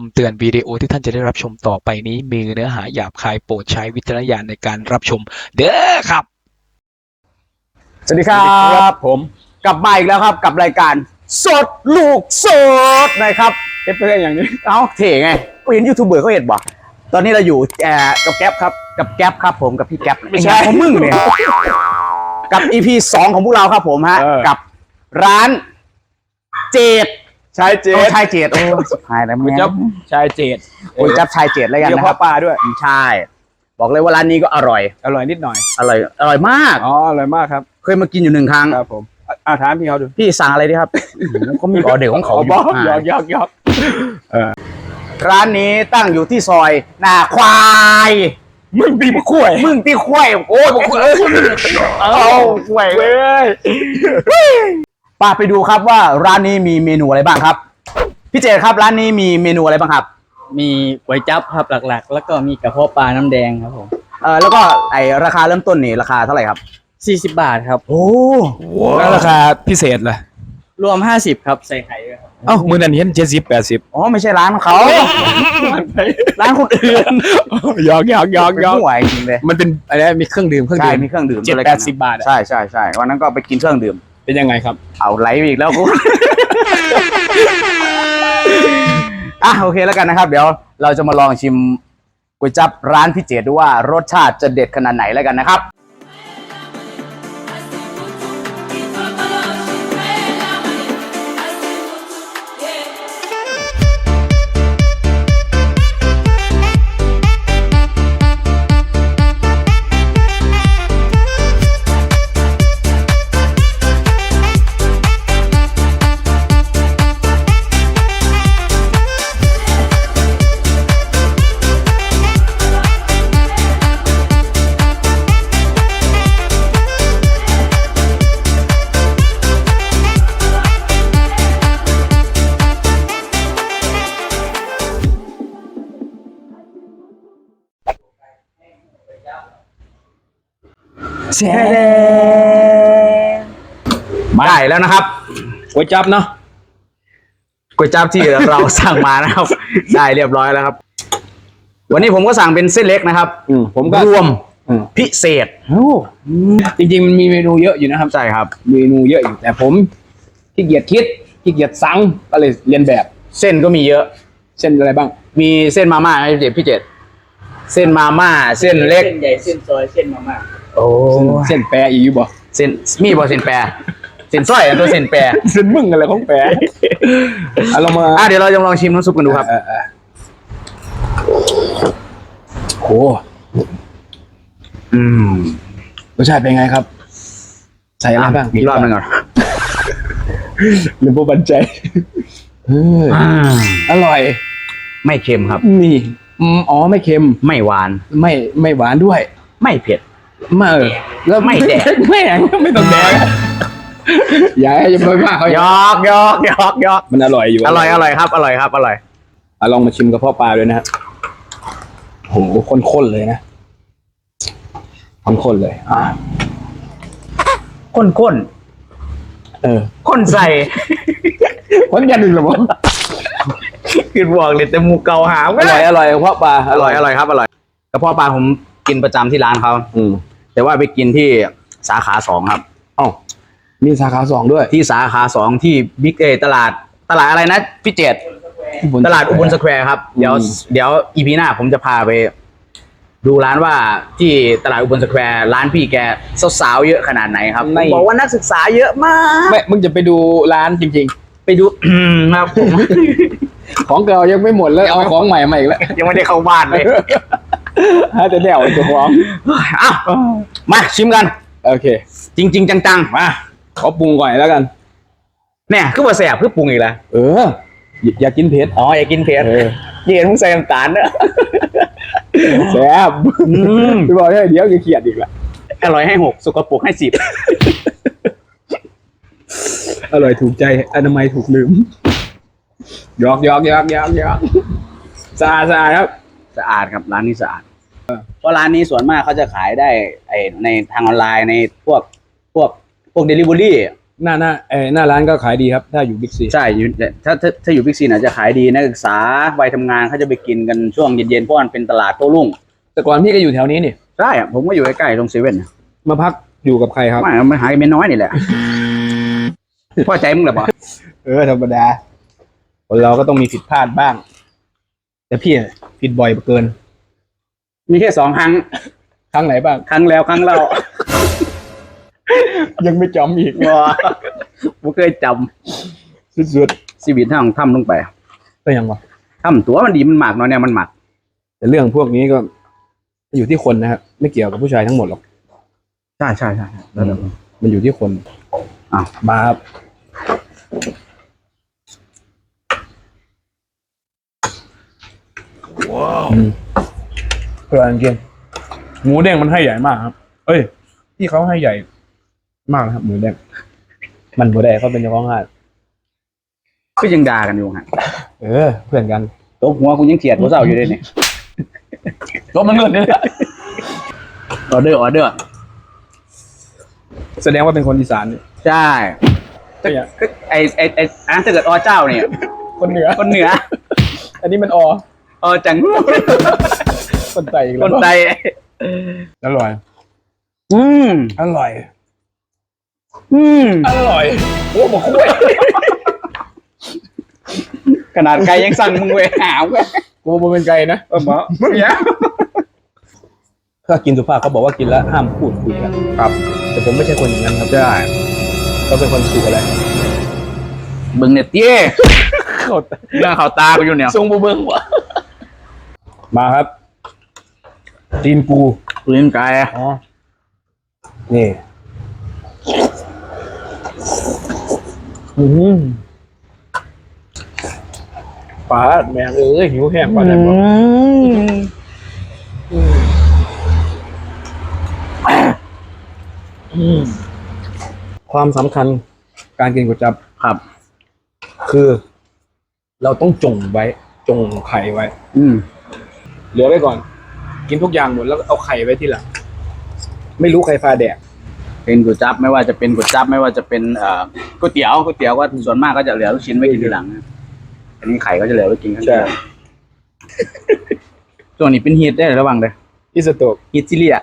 คำเตือนวิดีโอที่ท่านจะได้รับชมต่อไปนี้ มีเนื้อหาหยาบคายโปรดใช้วิจารณญาณในการรับชม เด้อครับ สวัสดีครัสวัสดีครับบผมกลับมาอีกแล้วครับกับรายการสดลูกสดนะครับเอฟเฟกต์อย่างนี้เอ้าเท่ไงก็เห็นยูทูบเบอร์เขาเห็นบ่ตอนนี้เราอยู่แออกับแก๊ปครับกับแก๊ปครับผมกับพี่แก๊ปไม่ใช่อ้ของมึงเนี่ยกับ EP สองของพวกเราครับผมฮะเออ กับร้านเจด ชายเจโอ้ดชายเจดโอ้สุดท้ายแล้วก๋วยแม่จับชายเจดโอ้ยจับชายเจดแล้วกันเรียกนะคพ่อรับปลาด้วย ใช่บอกเลยว่าร้านนี้ก็อร่อย อร่อยนิดหน่อย อร่อย อร่อยมาก อ๋อ อร่อยมากครับ เคยมากินอยู่หนึ่งครั้ง ครับผมอะอ่าถามพี่เขาดูพี่สั่งอะไรดีครับอื้อหือเขามีออเดอร์ของเขาอ๋ออยู่บอกอ่าหยอกหยอกหยอกร้านนี้ตั้งอยู่ที่ซอยนาควาย มึงตีมะกล้วยมึงที่ควายโอ้ยบอกเอ้ยเอาควายเว้ย ป้าไปดูครับว่าร้านนี้มีเมนูอะไรบ้างครับ พี่เจครับร้านนี้มีเมนูอะไรบ้างครับ มีก๋วยจั๊บครับหลักๆ แล้วก็มีกระเพาะปลาน้ำแดงครับผมเออแล้วก็ไอราคาเริ่มต้นนี่ราคาเท่าไหร่ครับ 40 บาทครับ โอ้แล้วราคาพิเศษล่ะรวม 50 ครับ ใส่ไข่ด้วยครับเอ้ามือนั้นเห็นเจ็ดสิบแปดสิบอ๋อไม่ใช่ร้านเขา ร้านคนอื่นหยอกหยอกหยอกเป็นหยอกผู้ไหวจริงเลยมันเป็นอะไรมีเครื่องดื่มเครื่องใช่ดื่มมีเครื่องดื่มเจ็ดด้วยแปกันดสิบบาทอะใช่ใช่ใช่วันนั้นก็ไปกินเครื่องดื่ม เป็นยังไงครับ เอาไหลไปอีกแล้วกูอะโอเคแล้วกันนะครับ เดี๋ยวเราจะมาลองชิมก๋วยจั๊บร้านพี่เจดดูว่ารสชาติจะเด็ดขนาดไหนแล้วกันนะครับ แช่ได้แล้วนะครับก๋วยจับเนาะก๋วยจั๊บที่เราสั่งมานะครับ ได้เรียบร้อยแล้วครับ วันนี้ผมก็สั่งเป็นเส้นเล็กนะครับอืมผมก็รวมอืมพิเศษโอ้จริงๆมันมีเมนูเยอะอยู่นะครับใช่ครับ เมนูเยอะอยู่แต่ผมขี้เกียจคิดขี้เกียจสั่งก็เลยเรียนแบบ เส้นก็มีเยอะเช่นอะไรบ้าง มีเส้นมาม่าไหมพี่เจดพี่เจดเส้นมาม่า เส้นเล็ก เส้นใหญ่ เส้นซอย เส้นมาม่า โอ้เส้นเส้นแปรอีกอยู่บ่เส้นมีบอเส้นแปรเส้นสร้อยอะตัวเส้นแปรเส้นมึงอะไรของแปรเอาเรามาอะเดี๋ยวเราจะลองชิมน้ำซุปกันดูครับเออเออโหอืมรสชาติเป็นไงครับ ใส่อะไรบ้างอีกรอบหนึงก่อนหรือบ่บันใจเอออืมอร่อย ไม่เค็มครับ นี่อืมอ๋อไม่เค็ม ไม่หวาน ไม่ไม่หวานด้วย ไม่เผ็ด ไม่เออแล้วไม่แดกไม่แดกไม่ต้องแดกอย่าให้ไปว่าเขาหยอกหยอกหยอกหยอกมันอร่อยอยู่อร่อยอร่อยครับอร่อยครับอร่อยอะลองมาชิมกระเพาะปลาด้วยนะฮะโหข้นๆเลยนะข้นๆเลย อ่าข้นข้นเออข้นใส่ข้นยันหนึ่งเหรอวะคือบอกเลยแต่หมูเกาหาอร่อยอร่อยกระเพาะปลาอร่อยอร่อยครับอร่อยกระเพาะปลาผมกินประจำที่ร้านเขาอืม แต่ว่าไปกินที่สาขาสองครับอ้าวมีสาขาสองด้วย ที่สาขาสองที่บิ๊กเอตลาดตลาดอะไรนะ พี่เจดตลาดอุบลสแควร์ครับ เดี๋ยวอืมเดี๋ยวอีพีหน้าผมจะพาไปดูร้านว่าที่ตลาดอุบลสแควร์ร้านพี่แกสาวๆเยอะขนาดไหนครับผมบอกว่านักศึกษาเยอะมากไม่มึงจะไปดูร้านจริงไปดูครับผมๆของเก่ายังไม่หมดแล้วเอาของใหม่มาอีกแล้วยังไม่ได้เข้าบ้านเลย ฮะจะแนวไอ้เจ้าของอ้าวมาชิมกัน โอเคจริง ๆ จังๆมาขอปรุงก่อนแล้วกันเนี่ยคือว่าแสบคือปรุงอีกแล้วเออ อย่าอย่ากินเผ็ดอ๋ออย่ากินเผ็ดเออเย็นมึงใส่น้ำตาลเนอะแซ่บอืมพี่บอกให้เดี๋ยวจะเขียดอีกละอร่อยให้หกสกปรกให้สิบอร่อยถูกใจอนามัยถูกลืมหยอกหยอกหยอกหยอกหยอกสะอาดสะอาดครับ สะอาดครับร้านนี้สะอาดเพราะร้านนี้ส่วนมากเขาจะขายได้ไอในทางออนไลน์ในพวกพวกพวกเดลิเวอรี่หน้าหน้าเออหน้าร้านก็ขายดีครับ ถ้าอยู่บิ๊กซีใช่อยู่ถ้าถ้าถ้าอยู่บิ๊กซีน่ะจะขายดีนักศึกษาวัยทำงานเขาจะไปกินกันช่วงเย็นๆเพราะมันเป็นตลาดโต้รุ่ง แต่ก่อนพี่ก็อยู่แถวนี้นี่ใช่อะผมก็อยู่ใกล้ๆตรงเซเว่นมาพักอยู่กับใครครับไม่ไม่หายเมียน้อยนี่แหละพ่อใจมึงเหรอปะเออธรรมดาคนเราก็ต้องมีผิดพลาดบ้าง แต่พี่อะ ผิดบ่อยเกิน มีแค่สองครั้ง ครั้งไหนบ้าง ครั้งแล้วครั้งเล่า ยังไม่จำอีกว้าผมเคยจสุดำชีวิตทางถ้ำลงไปๆก็ยังวะถ้ำตัวมันดีมันหมักเนาะเนี่ยมันหมัก แต่เรื่องพวกนี้ก็ อยู่ที่คนนะครับไม่เกี่ยวกับผู้ชายทั้งหมดหรอก ใช่ใช่ใช่มันอยู่ที่คนอ้าวมาครับ ว้าวเพื่อนเกมหมูเด้งมันให้ใหญ่มากครับ เอ้ย ที่เขาให้ใหญ่มากนะครับ หมูเด้งมันหมูแดงเขาเป็นเจ้าของห้างก็ยังด่ากันอยู่ฮะเออ เพื่อนกันตบหัวกูยังเขียดหัวเสาอยู่เลยเนี่ยลบมันเงินเนี่ยออเดอร์ออเดอร์แสดงว่าเป็นคนอีสานเนี่ยใช่ใช่อะก็ไอไอไออันถ้าเกิดอเจ้าเนี่ยคนเหนือ คนเหนือ อันนี้มันอ อออจังคนไตอีกคแล้วนไทยอร่อย อืมอร่อย อืมอร่อย โอ้บอกคุยขนาดไก่ยังสั่งมึงเว้ยหาวเว้ยกูบ่เป็นไกลนะเออหมอเนี่ยถ้ากินสุภาพเขาบอกว่ากินแล้วห้ามพูดคุยกันครับ แต่ผมไม่ใช่คนอย่างนั้นครับใช่เราเป็นคนสุอะไรบึงเนี่ยเตี้ยเขาเรื่องเขาตากูอยู่เนี่ยทรงบูเบิงวะ มาครับจีนปูปืนไก่อะอ๋อนี่อืมปลาแมงเอ้ยหิวแห้งปลาไหนบ่ความสำคัญการกินก๋วยจับครับ คือ เราต้องจงไว้ จงไข่ไว้ อืม เหลือไว้ก่อน กินทุกอย่างหมดแล้วก็เอาไข่ไว้ที่หลัง ไม่รู้ใครพาแดก เป็นก๋วยจั๊บไม่ว่าจะเป็นก๋วยจั๊บไม่ว่าจะเป็นเอ่อก๋วยเตี๋ยวก๋วยเตี๋ยวก็ส่วนมากก็จะเหลือลูกชิ้นไว้กินทีหลังนะอันนี้ไข่ก็จะเหลือไว้กินข้างใช่เดียวตัวนี้เป็นฮีทได้ระวังเลยอิสโตกฮีทซิเลีย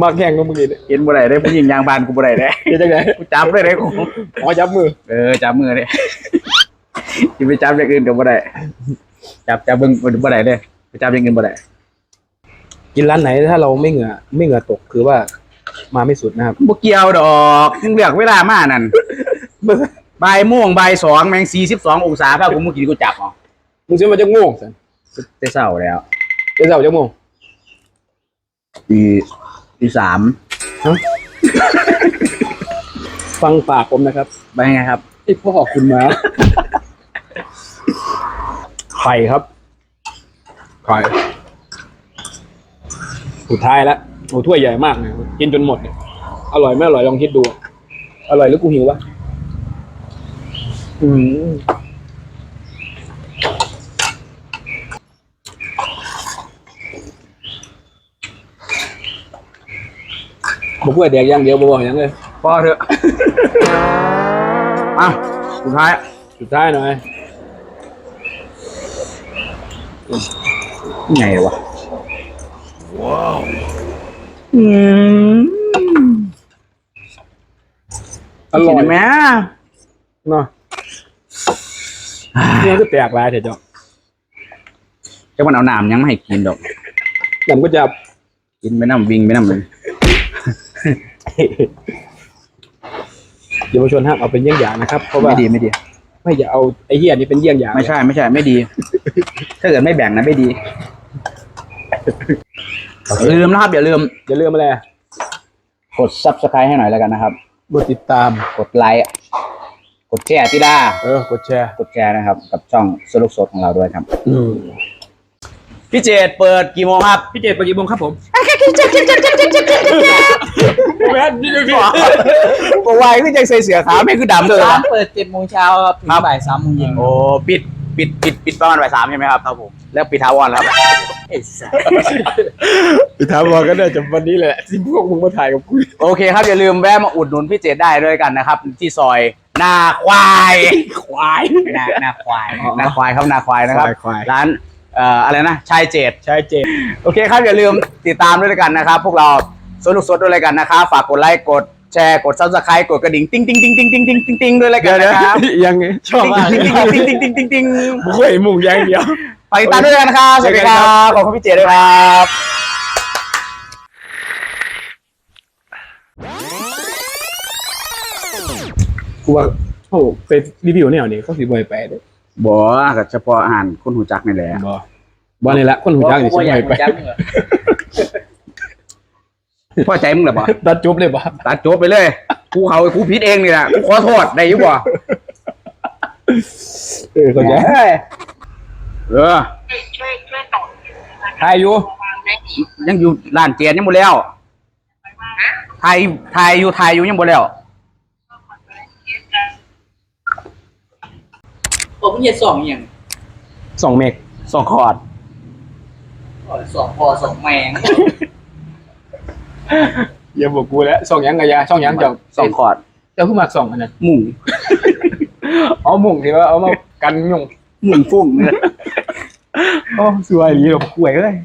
มากแข่งก็เมื่อกี้เนี่ยเห็นบ่ได้ได้ผู้หญิงยางบานกูบ่ได้ได้เดี๋ยวจังไงกูจับได้ได้กูอ๋อจับมือเออจับมือเลย ที่ไปจับอย่างอื่นก็บ่ได้จับจับเบิ่งบ่ได้เด้ไปจับอย่างอื่นบ่ได้กินร้านไหนถ้าเราไม่เหงื่อไม่เหงื่อตกคือว่ามาไม่สุดนะครับบ่เกี่ยวดอกมึงเลือกเวลามานั่นบ่ายโมงบ่ายสองแม่ง42องศาพากูมากินกูจับเอ๋อมึงซื้อมาจากโม่งสันแต่เช้าแล้วเดี๋ยวเสาร์จากโม่งตีตีสามฟังปากผมนะครับไปไงครับไอพ่อคุณมา ไข่ครับ ไข่สุดท้ายแล้วโอ้ถ้วยใหญ่มากเนี่ยกินจนหมดเนี่ยอร่อยไม่อร่อยลองคิดดู อร่อยหรือกูหิววะอืมบอกว่าแดกอย่างเดียวบอกอย่างเลยพอเถอะ อะ สุดท้าย สุดท้ายหน่อย ไงวะว้าวอืมอร่อยกินได้ไหมเนาะเนี่ยก็แตกลายเถอะจ๊ะจะมันเอาน้ำยังไม่ให้กินดอกผมก็จะกินไปน้ำวิ่งไปน้ำเลยเยาวชนห้ามเอาเป็นเยี่ยงอย่างนะครับ เพราะว่าไม่ดีไม่ดี ไม่อย่าเอาไอ้เหี้ยนี่เป็นเยี่ยงอย่างไม่ใช่ไม่ใช่ไม่ดี ถ้าเกิดไม่แบ่งนะไม่ดีอย่าลืมนะครับอย่าลืมอย่าลืมอะไรกด subscribe ให้หน่อยแล้วกันนะครับกดติดตามกดไลค์กดแชร์ที่ด้าเออกดแชร์กดแชร์นะครับ กับช่องสรุปสดของเราด้วยครับอืมพี่เจดเปิดกี่โมงครับพี่เจตไปกี่โมงครับผม บอกว่าคือใจใส่เสือขาวไม่คือดำเลยร้านเปิดเจ็ดโมงเช้าครับถึงบ่ายสามโมงเย็นโอ้ปิดปิดปิดปิดประมาณบ่ายสามใช่ไหมครับครับผมแล้วปิดทาวอนแล้วครับไอ้สัสไปถาว่าก็ได้จากวันนี้แหละที่พวกมึงมาถ่ายกับกูโอเคครับอย่าลืมแวะมาอุดหนุนพี่เจดได้ด้วยกันนะครับ ที่ซอยนาควายควายนานาควายนาควายครับนาควายนะครับร้าน เอ่ออะไรนะชายเจดใช่เจนโอเคครับอย่าลืมติดตามด้วยกันนะครับ พวกเราสนุกสดด้วยกันนะครับฝากกดไลค์กดแชร์กดซับสไครต์กดกระดิ่งติ้งติ้งติ้งติ้งติ้งติ้งติ้งติ้งด้วยกันนะครับยังไงชอบมากติ้งติ้งติ้งติ้งติ้งติ้งบุ้ยมุ่งอยังเดียวไปติดตามด้วยกันนะครับสวัสดีครับขอบคุณพี่เจด้วยครับกูว่าโอ้ไปรีวิวเนี่ยนี่เขาสิบ่อยไปเด้อ บอกกับเฉพาะอาหารคนหูจักนี่แหละบ่บ่นี่ละคนหูจักนี่สิบ่อยาบ่กอยไปจับเหรอพ่อใจมึงเหรอบ่ตัดจบเลยบ่ตัดจบไปเลยกูเขากูผิดเองนี่แหละกูขอโทษได้อยุบ่เออเข้าใจเออถ่ายอยู่ ยังอยู่ร้านเจียนยังบ่แล้วไทยไทยอยู่ไทยอยู่ยังบ่แล้ว ผมเหี้ยสองอย่างสองเมกสองคอร์ดสองพอสองแมงอย่าบอกกูแล้วสองหยังกะยาสองหยังเจ้าสองคอร์ดเจ้าขึ้นมาสองอันนั้นหมุ่งเอาหมุ่งที่ว่าเอามากันยุ่งหมุ่งฟุ้งเนี่ยโอ้สวยดีแบบป่วยเลย